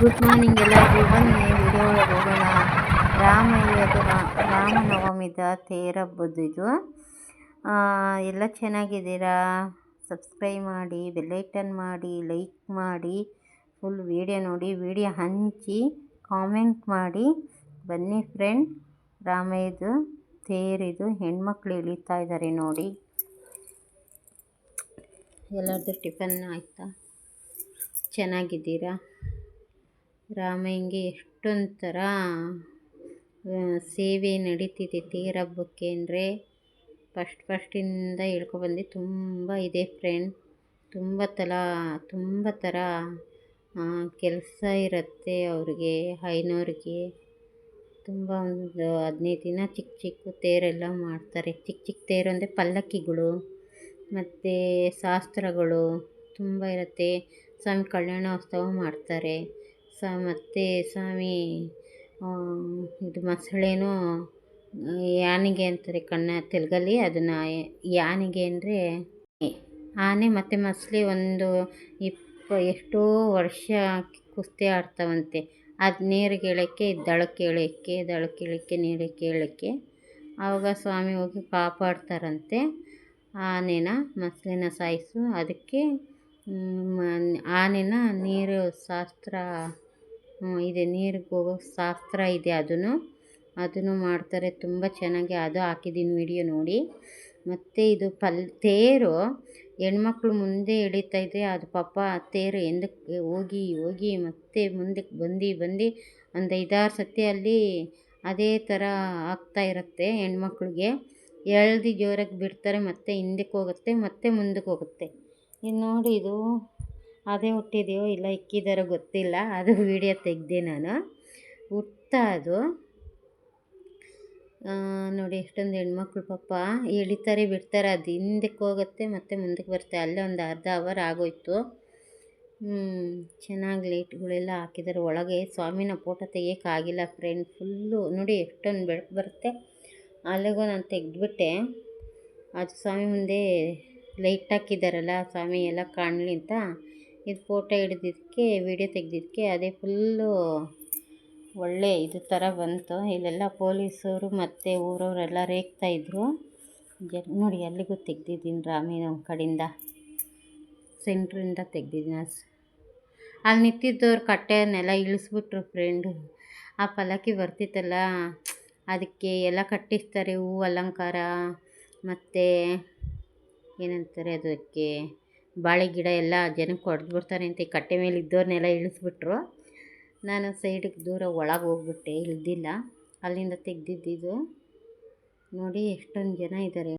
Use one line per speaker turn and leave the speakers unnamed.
Good morning ಎಲ್ಲರಿಗೂ. ಬನ್ನಿ video ಹೋಗೋಣ. ರಾಮಯ್ಯದು ರಾಮನವಮಿದ ತೇರಬ್ಬದ್ದು ಇದು. ಎಲ್ಲ ಚೆನ್ನಾಗಿದ್ದೀರಾ? ಸಬ್ಸ್ಕ್ರೈಬ್ ಮಾಡಿ ಬೆಲ್ಲೈಟನ್ ಮಾಡಿ, ಲೈಕ್ ಮಾಡಿ, ಫುಲ್ ವಿಡಿಯೋ ನೋಡಿ, ವಿಡಿಯೋ ಹಂಚಿ, ಕಾಮೆಂಟ್ ಮಾಡಿ. ಬನ್ನಿ ಫ್ರೆಂಡ್, ರಾಮಯ್ಯದು ತೇರಿದು ಹೆಣ್ಮಕ್ಳು ಇಳಿತಾ ಇದ್ದಾರೆ ನೋಡಿ. ಎಲ್ಲರದ್ದು ಟಿಫನ್ ಆಯಿತಾ? ಚೆನ್ನಾಗಿದ್ದೀರಾ? ರಾಮಯ್ಯಂಗೆ ಎಷ್ಟೊಂಥರ ಸೇವೆ ನಡೀತಿದೆ ತೇರಬ್ಬಕ್ಕೆ ಅಂದರೆ. ಫಸ್ಟ್ ಫಸ್ಟಿಂದ ಹೇಳ್ಕೊಬಂದು ತುಂಬ ಇದೆ ಫ್ರೆಂಡ್ ತುಂಬ ತಲ, ತುಂಬ ಥರ ಕೆಲಸ ಇರುತ್ತೆ ಅವ್ರಿಗೆ ಹೈನೋರಿಗೆ ತುಂಬ ಒಂದು ಹದಿನೈದು ದಿನ ಚಿಕ್ಕ ಚಿಕ್ಕ ತೇರೆಲ್ಲ ಮಾಡ್ತಾರೆ. ಚಿಕ್ಕ ಚಿಕ್ಕ ತೇರು ಅಂದರೆ ಪಲ್ಲಕ್ಕಿಗಳು, ಮತ್ತು ಶಾಸ್ತ್ರಗಳು ತುಂಬ ಇರುತ್ತೆ. ಸ್ವಾಮಿ ಕಲ್ಯಾಣೋತ್ಸವ ಮಾಡ್ತಾರೆ. ಸ ಮತ್ತು ಸ್ವಾಮಿ ಇದು ಮೊಸಳೆನೂ ಯಾನಿಗೆ ಅಂತಾರೆ ಕಣ್ಣ ತೆಲುಗಲ್ಲಿ. ಅದನ್ನು ಯಾನಿಗೆ ಅಂದರೆ ಆನೆ. ಮತ್ತು ಮೊಸಳೆ ಒಂದು ಇಪ್ಪ, ಎಷ್ಟೋ ವರ್ಷ ಕುಸ್ತಿ ಆಡ್ತಾವಂತೆ. ಅದು ನೀರು ಕೇಳೋಕ್ಕೆ ದಳಕ್ಕೆ ಇಳಿಯೋಕ್ಕೆ ದಳಕ್ಕೆ ಇಳಿಯೋಕ್ಕೆ ನೀರಿಗೆ ಇಳಿಯೋಕ್ಕೆ ಆವಾಗ ಸ್ವಾಮಿ ಹೋಗಿ ಕಾಪಾಡ್ತಾರಂತೆ ಆನೆನ, ಮೊಸಳೆನ ಸಾಯಿಸು. ಅದಕ್ಕೆ ಆನೆನ ನೀರು ಶಾಸ್ತ್ರ ಇದೆ. ನೀರಿಗೆ ಹೋಗೋ ಶಾಸ್ತ್ರ ಇದೆ ಅದನ್ನು ಅದನ್ನು ಮಾಡ್ತಾರೆ. ತುಂಬ ಚೆನ್ನಾಗಿ ಅದು ಹಾಕಿದ್ದೀನಿ ವಿಡಿಯೋ ನೋಡಿ. ಮತ್ತು ಇದು ಪಲ್, ತೇರು. ಹೆಣ್ಮಕ್ಳು ಮುಂದೆ ಎಳಿತಾ ಇದೆ ಅದು ಪಾಪ ತೇರು ಎಂದಕ್ಕೆ ಹೋಗಿ ಹೋಗಿ ಮತ್ತೆ ಮುಂದಕ್ಕೆ ಬಂದು ಬಂದು ಒಂದು ಐದಾರು ಸತಿ ಅಲ್ಲಿ ಅದೇ ಥರ ಆಗ್ತಾ ಇರುತ್ತೆ ಹೆಣ್ಮಕ್ಳಿಗೆ. ಎಳ್ದು ಜೋರಾಗಿ ಬಿಡ್ತಾರೆ, ಮತ್ತೆ ಹಿಂದಕ್ಕೆ ಹೋಗುತ್ತೆ, ಮತ್ತೆ ಮುಂದಕ್ಕೆ ಹೋಗುತ್ತೆ. ಇದು ನೋಡಿ ಇದು ಅದೇ ಹುಟ್ಟಿದೆಯೋ ಇಲ್ಲ ಇಕ್ಕಿದಾರೋ ಗೊತ್ತಿಲ್ಲ. ಅದು ವಿಡಿಯೋ ತೆಗೆದೆ ನಾನು. ಹುಟ್ತಾ ಅದು. ನೋಡಿ, ಎಷ್ಟೊಂದು ಹೆಣ್ಮಕ್ಳು ಪಾಪ. ಎಳಿತಾರೆ, ಬಿಡ್ತಾರೆ, ಅದು ಹಿಂದಕ್ಕೆ ಹೋಗುತ್ತೆ, ಮತ್ತು ಮುಂದಕ್ಕೆ ಬರುತ್ತೆ. ಅಲ್ಲೇ ಒಂದು ಅರ್ಧ ಅವರ್ ಆಗೋಯ್ತು. ಚೆನ್ನಾಗಿ ಲೈಟ್ಗಳೆಲ್ಲ ಹಾಕಿದ್ದಾರೆ ಒಳಗೆ ಸ್ವಾಮಿನ ಫೋಟೋ ತೆಗಿಯೋಕ್ಕಾಗಿಲ್ಲ ಫ್ರೆಂಡ್ ಫುಲ್ಲು ನೋಡಿ, ಎಷ್ಟೊಂದು ಬೆಳಕು ಬರುತ್ತೆ. ಅಲ್ಲಿಗೂ ನಾನು ತೆಗೆದ್ಬಿಟ್ಟೆ. ಅದು ಸ್ವಾಮಿ ಮುಂದೆ ಲೈಟ್ ಹಾಕಿದ್ದಾರಲ್ಲ ಸ್ವಾಮಿ ಎಲ್ಲ ಕಾಣಲಿ ಅಂತ. ಇದು ಫೋಟೋ ಹಿಡಿದಿದ್ದಕ್ಕೆ ವಿಡಿಯೋ ತೆಗೆದಿದ್ದಕ್ಕೆ ಅದೇ ಫುಲ್ಲು ಒಳ್ಳೆ ಇದು ಥರ ಬಂತು. ಇಲ್ಲೆಲ್ಲ ಪೊಲೀಸರು ಮತ್ತು ಊರವರೆಲ್ಲ ರೇಗ್ತಾಯಿದ್ರು ಜ ನೋಡಿ ಎಲ್ಲಿಗೂ ತೆಗ್ದಿದ್ದೀನಿ ರಾಮಿನ ಕಡೆಯಿಂದ. ಸೆಂಟ್ರಿಂದ ತೆಗ್ದಿದ್ದೀನಿ. ಅಲ್ಲಿ ನಿಂತಿದ್ದವ್ರು ಕಟ್ಟೆಯನ್ನೆಲ್ಲ ಇಳಿಸ್ಬಿಟ್ರು ಫ್ರೆಂಡು ಆ ಪಲಕಿ ಬರ್ತಿತ್ತಲ್ಲ, ಅದಕ್ಕೆ ಎಲ್ಲ ಕಟ್ಟಿಸ್ತಾರೆ ಹೂವು ಅಲಂಕಾರ, ಮತ್ತು ಏನಂತಾರೆ ಅದಕ್ಕೆ? ಬಾಳೆ ಗಿಡ ಎಲ್ಲ ಜನಕ್ಕೆ ಹೊಡೆದ್ಬಿಡ್ತಾರೆ ಅಂತ ಈ ಕಟ್ಟೆ ಮೇಲೆ ಇದ್ದವ್ರನ್ನೆಲ್ಲ ಇಳಿಸ್ಬಿಟ್ರು. ನಾನು ಸೈಡಿಗೆ ದೂರ ಒಳಗೆ ಹೋಗ್ಬಿಟ್ಟೆ, ಇಳಿದಿಲ್ಲ. ಅಲ್ಲಿಂದ ತೆಗೆದಿದ್ದು ನೋಡಿ ಎಷ್ಟೊಂದು ಜನ ಇದ್ದಾರೆ.